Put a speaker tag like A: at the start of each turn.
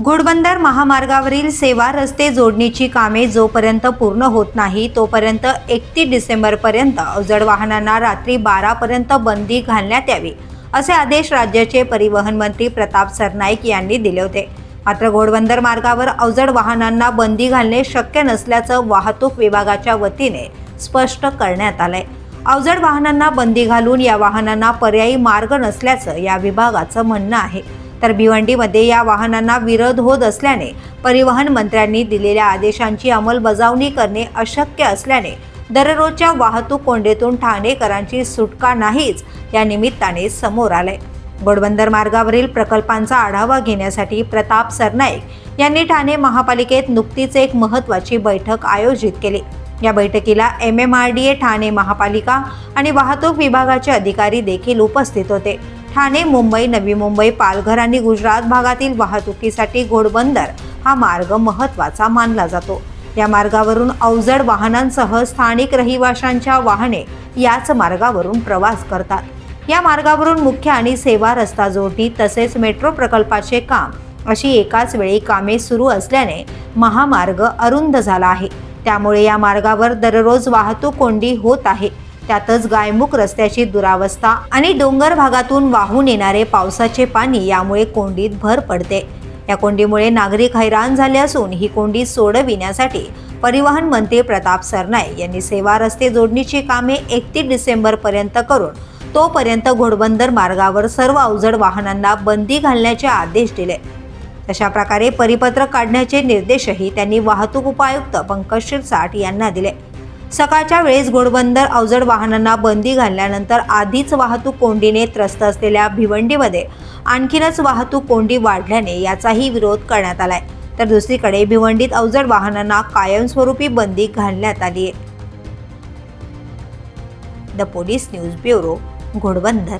A: घोडबंदर महामार्गावरील सेवा रस्ते जोडणीची कामे जोपर्यंत पूर्ण होत नाही तोपर्यंत एकतीस डिसेंबरपर्यंत अवजड वाहनांना रात्री बारापर्यंत बंदी घालण्यात यावी असे आदेश राज्याचे परिवहन मंत्री प्रताप सरनाईक यांनी दिले होते. मात्र घोडबंदर मार्गावर अवजड वाहनांना बंदी घालणे शक्य नसल्याचं वाहतूक विभागाच्या वतीने स्पष्ट करण्यात आलंय. अवजड वाहनांना बंदी घालून या वाहनांना पर्यायी मार्ग नसल्याचं या विभागाचं म्हणणं आहे. तर भिवंडीमध्ये या वाहनांना विरोध होत असल्याने परिवहन मंत्र्यांनी दिलेल्या आदेशांची अंमलबजावणी करणे अशक्य असल्याने दररोजच्या वाहतूक कोंडेतून ठाणेकरांची सुटका नाहीच या निमित्ताने समोर आले घोडबंदर मार्गावरील प्रकल्पांचा आढावा घेण्यासाठी प्रताप सरनाईक यांनी ठाणे महापालिकेत नुकतीच एक महत्त्वाची बैठक आयोजित केली. या बैठकीला M M R D A Thane महापालिका आणि वाहतूक विभागाचे अधिकारी देखील उपस्थित होते. ठाणे मुंबई नवी मुंबई पालघर आणि गुजरात भागातील वाहतुकीसाठी घोडबंदर हा मार्ग महत्त्वाचा मानला जातो. या मार्गावरून अवजड वाहनांसह स्थानिक रहिवाशांच्या वाहने याच मार्गावरून प्रवास करतात. या मार्गावरून मुख्य आणि सेवा रस्ता जोडणी तसेच मेट्रो प्रकल्पाचे काम अशी एकाच वेळी कामे सुरू असल्याने महामार्ग अरुंद झाला आहे. त्यामुळे या मार्गावर दररोज वाहतूक कोंडी होत आहे. त्यातच गायमुख रस्त्याची दुरावस्था आणि डोंगर भागातून वाहून येणारे पावसाचे पाणी यामुळे कोंडीत भर पडते. या कोंडीमुळे नागरिक हैराण झाले असून ही कोंडी सोडविण्यासाठी परिवहन मंत्री प्रताप सरनाय यांनी सेवा रस्ते जोडणीची कामे एकतीस डिसेंबर पर्यंत करून तोपर्यंत घोडबंदर मार्गावर सर्व अवजड वाहनांना बंदी घालण्याचे आदेश दिले. तशा प्रकारे परिपत्रक काढण्याचे निर्देशही त्यांनी वाहतूक उपायुक्त पंकज शिरसाट यांना दिले. सकाळच्या वेळेस घोडबंदर अवजड वाहनांना बंदी घालल्यानंतर आधीच वाहतूक कोंडीने त्रस्त असलेल्या भिवंडीमध्ये आणखीनच वाहतूक कोंडी वाढल्याने याचाही विरोध करण्यात आलाय. तर दुसरीकडे भिवंडीत अवजड वाहनांना कायमस्वरूपी बंदी घालण्यात आली आहे. The police news bureau Ghodbunder.